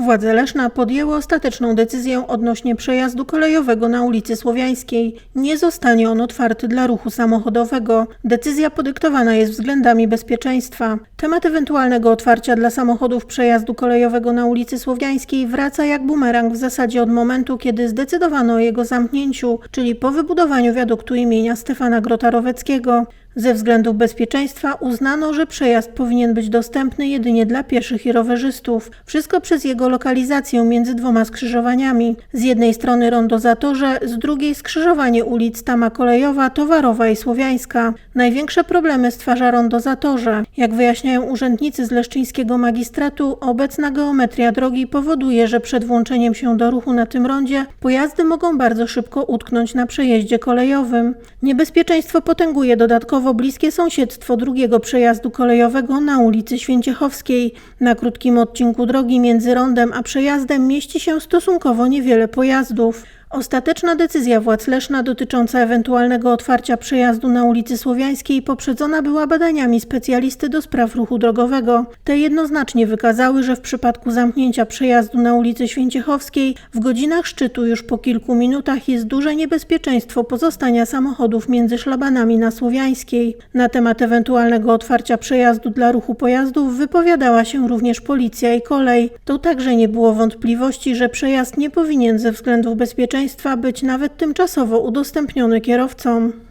Władze Leszna podjęły ostateczną decyzję odnośnie przejazdu kolejowego na ulicy Słowiańskiej. Nie zostanie on otwarty dla ruchu samochodowego. Decyzja podyktowana jest względami bezpieczeństwa. Temat ewentualnego otwarcia dla samochodów przejazdu kolejowego na ulicy Słowiańskiej wraca jak bumerang w zasadzie od momentu, kiedy zdecydowano o jego zamknięciu, czyli po wybudowaniu wiaduktu imienia Stefana Grota-Roweckiego. Ze względów bezpieczeństwa uznano, że przejazd powinien być dostępny jedynie dla pieszych i rowerzystów. Wszystko przez jego lokalizację między dwoma skrzyżowaniami. Z jednej strony rondo Zatorze, z drugiej skrzyżowanie ulic Tama Kolejowa, Towarowa i Słowiańska. Największe problemy stwarza rondo Zatorze. Jak wyjaśniają urzędnicy z leszczyńskiego magistratu, obecna geometria drogi powoduje, że przed włączeniem się do ruchu na tym rondzie pojazdy mogą bardzo szybko utknąć na przejeździe kolejowym. Niebezpieczeństwo potęguje dodatkowo bliskie sąsiedztwo drugiego przejazdu kolejowego na ulicy Święciechowskiej. Na krótkim odcinku drogi między rondem a przejazdem mieści się stosunkowo niewiele pojazdów. Ostateczna decyzja władz Leszna dotycząca ewentualnego otwarcia przejazdu na ulicy Słowiańskiej poprzedzona była badaniami specjalisty do spraw ruchu drogowego. Te jednoznacznie wykazały, że w przypadku zamknięcia przejazdu na ulicy Święciechowskiej w godzinach szczytu już po kilku minutach jest duże niebezpieczeństwo pozostania samochodów między szlabanami na Słowiańskiej. Na temat ewentualnego otwarcia przejazdu dla ruchu pojazdów wypowiadała się również policja i kolej. Tu także nie było wątpliwości, że przejazd nie powinien ze względów bezpieczeństwa być nawet tymczasowo udostępniony kierowcom.